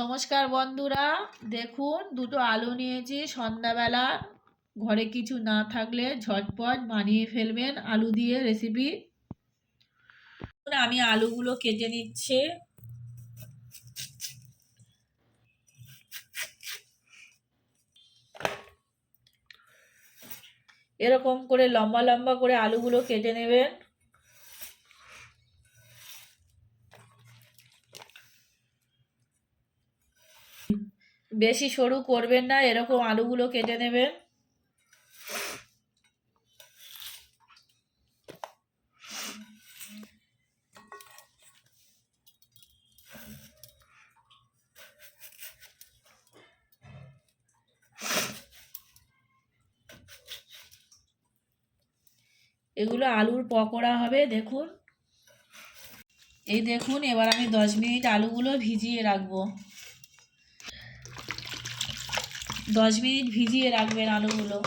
নমস্কার বন্ধুরা। দেখুন, দুটো আলু নিয়েছি। সন্ধ্যাবেলা ঘরে কিছু না থাকলে ঝটপট বানিয়ে ফেলবেন আলু দিয়ে রেসিপি আমি আলুগুলো কেটে নিচ্ছি। এরকম করে লম্বা লম্বা করে আলুগুলো কেটে নেবেন। বেশি সরু করবেন না, এরকম আলুগুলো কেটে নেবেন। এগুলো আলুর পকোড়া হবে, দেখুন। এই দেখুন, এবার আমি দশ মিনিট আলুগুলো ভিজিয়ে রাখব। দশ মিনিট ভিজিয়ে রাখবেন আলুগুলো।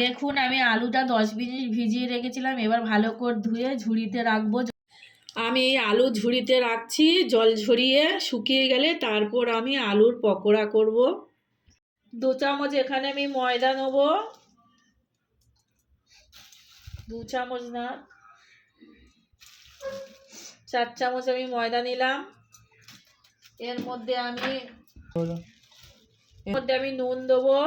দেখুন, আমি আলুটা দশ মিনিট ভিজিয়ে রেখেছিলাম, এবার ভালো করে ধুয়ে ঝুড়িতে রাখব। আমি আলু ঝুড়িতে রাখছি, জল ঝরিয়ে শুকিয়ে গেলে তারপর আমি আলুর পকোড়া করব। দু চামচ এখানে আমি ময়দা নেব। দু চামচ না। চার চামচ আমি ময়দা নিলাম। এর মধ্যে আমি এর মধ্যে আমি নুন দেবো।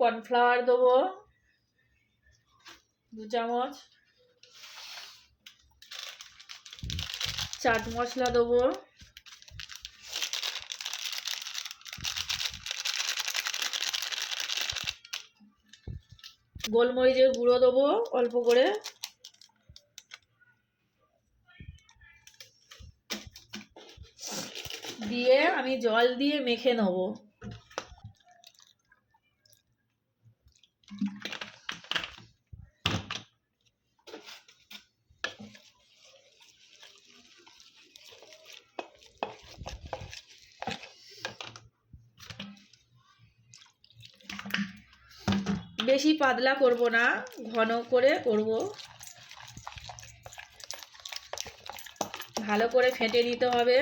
কর্নফ্লাওয়ার দেবো। দু চামচ। চাট মশলা দেবো। গোলমরিচের গুঁড়ো দেবো অল্প করে। দিয়ে আমি জল দিয়ে মেখে নেব। বেশি পাতলা করব না ঘন করে করব। ভালো করে ফেটে নিতে হবে।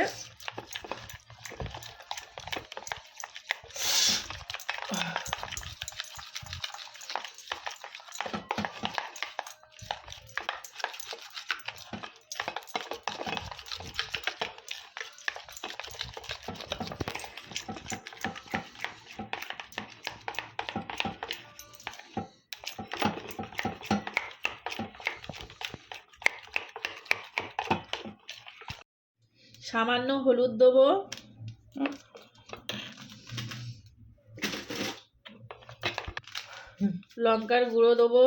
সামান্য হলুদ দেবো। লঙ্কার গুঁড়ো দেবো।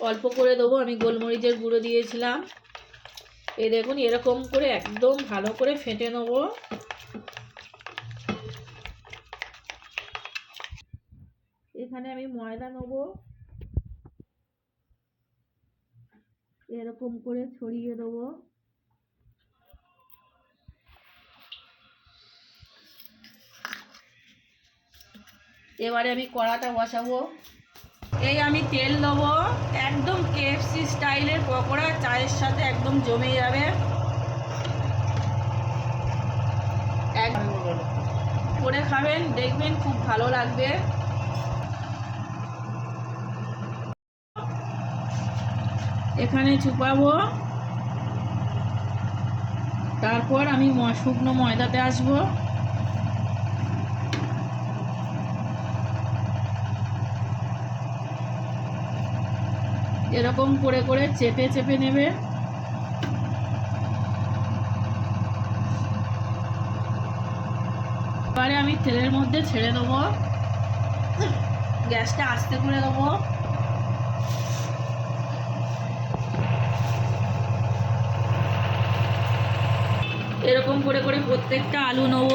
অল্প করে দেবো, আমি গোলমরিচের গুঁড়ো দিয়েছিলাম। এ দেখুন, এরকম করে একদম ভালো করে ফেটে নেব। এখানে আমি ময়দা নেব। এরকম করে ছড়িয়ে দেবো। এবারে আমি কড়াটা বসাবো। এই আমি তেল দেবো। একদম কেএফসি স্টাইলের পকোড়া, চায়ের সাথে একদম জমে যাবে। করে খাবেন, দেখবেন খুব ভালো লাগবে। এখানে চুপাবো। তারপর আমি শুকনো ময়দাতে আসব। এরকম করে করে চেপে চেপে নেবে। এবারে আমি তেলের মধ্যে ছেড়ে দেবো। গ্যাসটা আস্তে করে দেবো। এরকম করে করে প্রত্যেকটা আলু নেব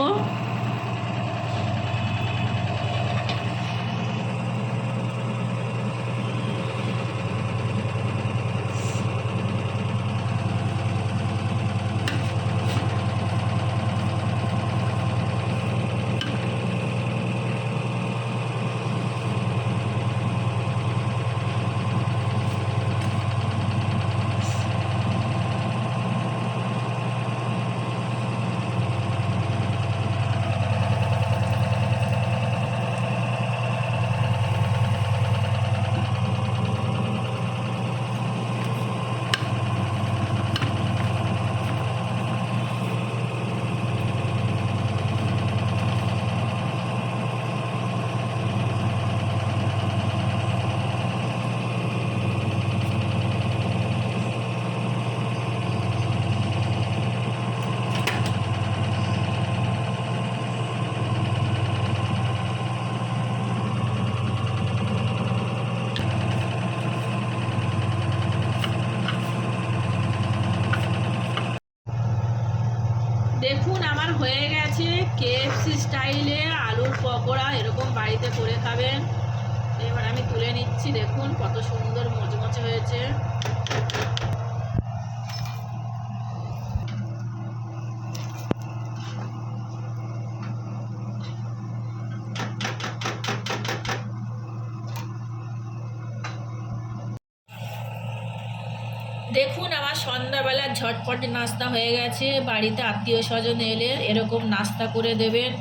হয়ে গেছে স্টাইলে আলুর পকোড়া এরকম বাড়িতে করে খাবেন। এবার আমি তুলে নিচ্ছি, দেখুন কত সুন্দর মচমচে হয়েছে। দেখুন আমার সন্ধ্যাবেলা ঝটপটে নাস্তা হয়ে গেছে। বাড়িতে আত্মীয় স্বজন এলে এরকম নাস্তা করে দেবেন।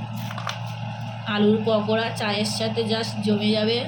আলুর পকোড়া চায়ের সাথে জাস্ট জমে যাবে।